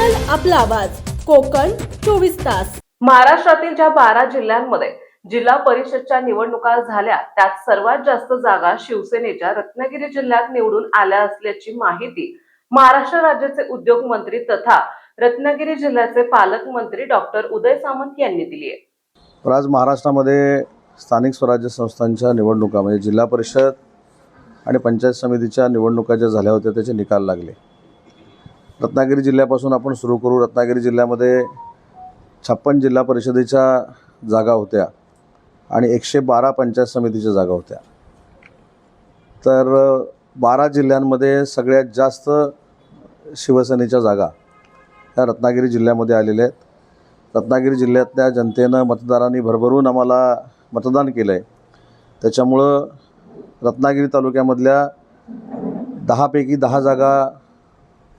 आपला आवाज. कोकण चोवीस तास. महाराष्ट्रातील ज्या बारा जिल्ह्यांमध्ये जिल्हा परिषदच्या निवडणुका झाल्या त्यात सर्वात जास्त जागा शिवसेनेच्या रत्नागिरी जिल्ह्यात निवडून आल्या असल्याची माहिती महाराष्ट्र राज्याचे उद्योग मंत्री तथा रत्नागिरी जिल्ह्याचे पालकमंत्री डॉक्टर उदय सामंत यांनी दिली आहे. आज महाराष्ट्रामध्ये स्थानिक स्वराज्य संस्थांच्या निवडणुका म्हणजे जिल्हा परिषद आणि पंचायत समितीच्या निवडणुका ज्या झाल्या होत्या त्याचे निकाल लागले. रत्नागिरी जिल्ह्यापासून आपण सुरू करू. रत्नागिरी जिल्ह्यामध्ये छप्पन जिल्हा परिषदेच्या जागा होत्या आणि एकशे बारा पंचायत समितीच्या जागा होत्या. तर बारा जिल्ह्यांमध्ये सगळ्यात जास्त शिवसेनेच्या जागा ह्या रत्नागिरी जिल्ह्यामध्ये आलेल्या आहेत. रत्नागिरी जिल्ह्यातल्या जनतेनं मतदारांनी भरभरून आम्हाला मतदान केलं आहे त्याच्यामुळं रत्नागिरी तालुक्यामधल्या दहापैकी दहा जागा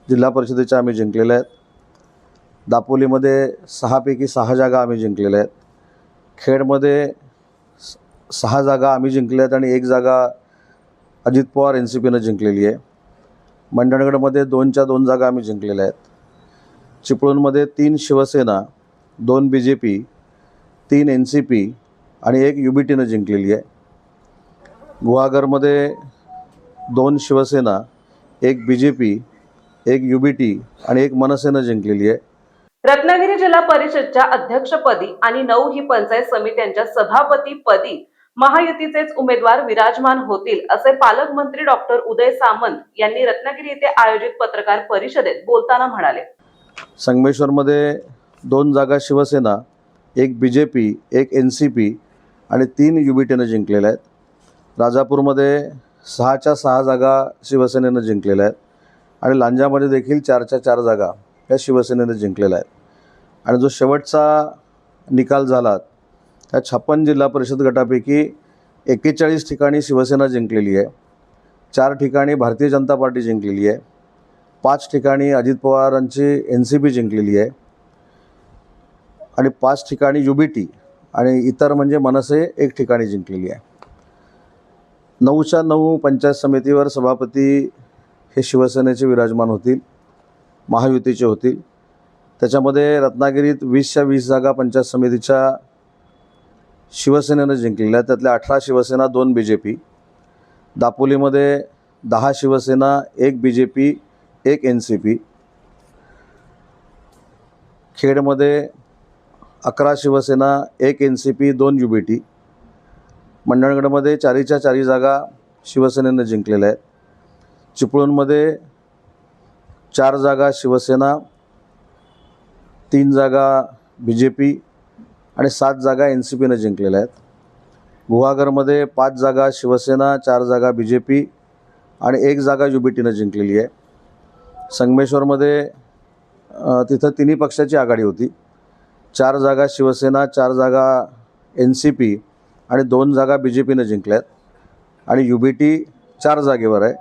जिल्हा परिषदेच्या आम्ही जिंकलेल्या आहेत. दापोलीमध्ये सहापैकी सहा जागा आम्ही जिंकलेल्या आहेत. खेडमध्ये सहा जागा आम्ही जिंकल्या आहेत आणि एक जागा अजित पवार एन सी पीनं जिंकलेली आहे. मंडणगडमध्ये दोनच्या दोन जागा आम्ही जिंकलेल्या आहेत. चिपळूणमध्ये तीन शिवसेना दोन बी जे पी तीन एन सी पी आणि एक यू बी टीनं जिंकलेली आहे. गुहागरमध्ये दोन शिवसेना एक बी जे पी एक यू बी टी आणि एक मनसेनं जिंकलेली आहे. रत्नागिरी जिल्हा परिषदच्या अध्यक्षपदी आणि नऊ ही पंचायत समित्यांच्या सभापती पदी महायुतीचेच उमेदवार विराजमान होतील असे पालकमंत्री डॉक्टर उदय सामंत यांनी रत्नागिरी येथे आयोजित पत्रकार परिषदेत बोलताना म्हणाले. संगमेश्वरमध्ये दोन जागा शिवसेना एक बी जे पी एक एन सी पी आणि तीन यू बी टीनं जिंकलेल्या आहेत. राजापूरमध्ये सहाच्या सहा जागा शिवसेनेनं जिंकलेल्या आहेत. आणि लांजामध्ये देखील चारच्या चार जागा या शिवसेनेनं जिंकलेल्या आहेत. आणि जो शेवटचा निकाल झाला त्या छप्पन जिल्हा परिषद गटापैकी एक्केचाळीस ठिकाणी शिवसेना जिंकलेली आहे. चार ठिकाणी भारतीय जनता पार्टी जिंकलेली आहे. पाच ठिकाणी अजित पवारांची एन सी पी जिंकलेली आहे. आणि पाच ठिकाणी यू बी टी आणि इतर म्हणजे मनसे एक ठिकाणी जिंकलेली आहे. नऊच्या नऊ पंचायत समितीवर सभापती हे शिवसेनेचे विराजमान होतील महायुतीचे होतील. त्याच्यामध्ये रत्नागिरीत वीसच्या वीस जागा पंचायत समितीच्या शिवसेनेनं जिंकलेल्या आहेत. त्यातल्या अठरा शिवसेना दोन बी जे पी दापोलीमध्ये दहा शिवसेना एक बी जे पी एक एन सी पी. खेडमध्ये अकरा शिवसेना एक एन सी पी दोन यू बी टी. मंडणगडमध्ये चारीच्या चारी जागा शिवसेनेनं जिंकलेल्या आहेत. चिपळूणमध्ये चार जागा शिवसेना तीन जागा बी जे पी आणि सात जागा एन सी पीनं जिंकलेल्या आहेत. गुहागरमध्ये पाच जागा शिवसेना चार जागा बी जे पी आणि एक जागा यू बी टीनं जिंकलेली आहे. संगमेश्वरमध्ये तिथं तिन्ही पक्षाची आघाडी होती. चार जागा शिवसेना चार जागा एन सी पी आणि दोन जागा बी जे पीनं जिंकल्यात. आणि यू बी टी चार जागेवर आहे.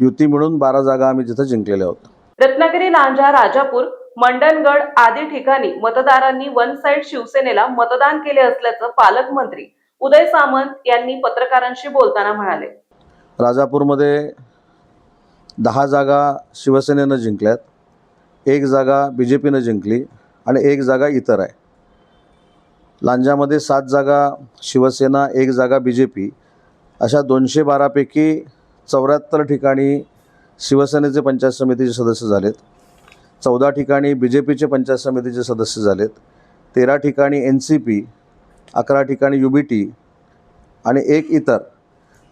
युती मिळून बारा जागा आम्ही तिथं जिंकलेल्या आहोत रत्नागिरी लांजा राजापूर मंडणगड आदी ठिकाणी मतदारांनी वन साईड शिवसेनेला मतदान केले असल्याचं पालकमंत्री उदय सामंत यांनी पत्रकारांशी बोलताना म्हणाले. राजापूरमध्ये दहा जागा शिवसेनेनं जिंकल्यात एक जागा बी जे पीनं जिंकली आणि एक जागा इतर आहे. लांजामध्ये सात जागा शिवसेना एक जागा बी जे पी अशा दोनशे बारापैकी चौऱ्याहत्तर ठिकाणी शिवसेनेचे पंचायत समितीचे सदस्य झालेत. चौदा ठिकाणी बी जे पीचे पंचायत समितीचे सदस्य झालेत. तेरा ठिकाणी एन सी पी अकरा ठिकाणी यू बी टी आणि एक इतर.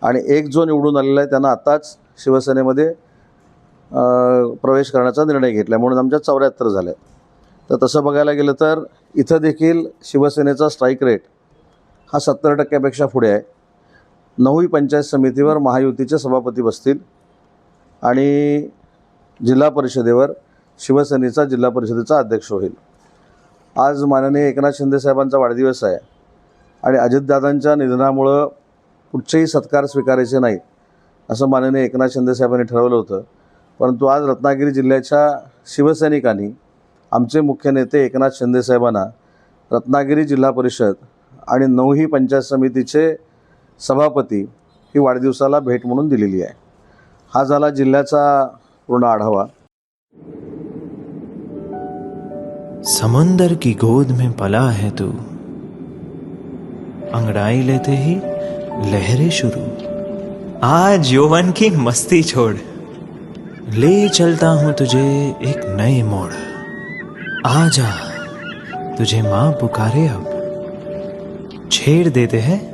आणि एक जो निवडून आलेला आहे त्यांना आत्ताच शिवसेनेमध्ये प्रवेश करण्याचा निर्णय घेतला म्हणून आमच्या चौऱ्याहत्तर झाल्या तर तसं बघायला गेलं तर इथं देखील शिवसेनेचा स्ट्राईक रेट हा सत्तर टक्क्यापेक्षा पुढे आहे. नऊही पंचायत समितीवर महायुतीचे सभापती बसतील आणि जिल्हा परिषदेवर शिवसेनेचा जिल्हा परिषदेचा अध्यक्ष होईल. आज माननीय एकनाथ शिंदे साहेबांचा वाढदिवस आहे आणि अजितदादांच्या निधनामुळं कुठचेही सत्कार स्वीकारायचे नाहीत असं माननीय एकनाथ शिंदे साहेबांनी ठरवलं होतं. परंतु आज रत्नागिरी जिल्ह्याच्या शिवसैनिकांनी आमचे मुख्य नेते एकनाथ शिंदे साहेबांना रत्नागिरी जिल्हा परिषद आणि नऊही पंचायत समितीचे सभापती ही वाढदिवसाला भेट म्हणून दिलेली आहे. हा झाला जिल्ह्याचा पूर्ण आढावा. समुंदर की गोद में पला है तू. अंगड़ाई लेते ही लहरें शुरू. आज यौवन की मस्ती छोड़. ले चलता हूँ तुझे एक नए मोड़. आजा, तुझे माँ पुकारे अब. छेड़ देते हैं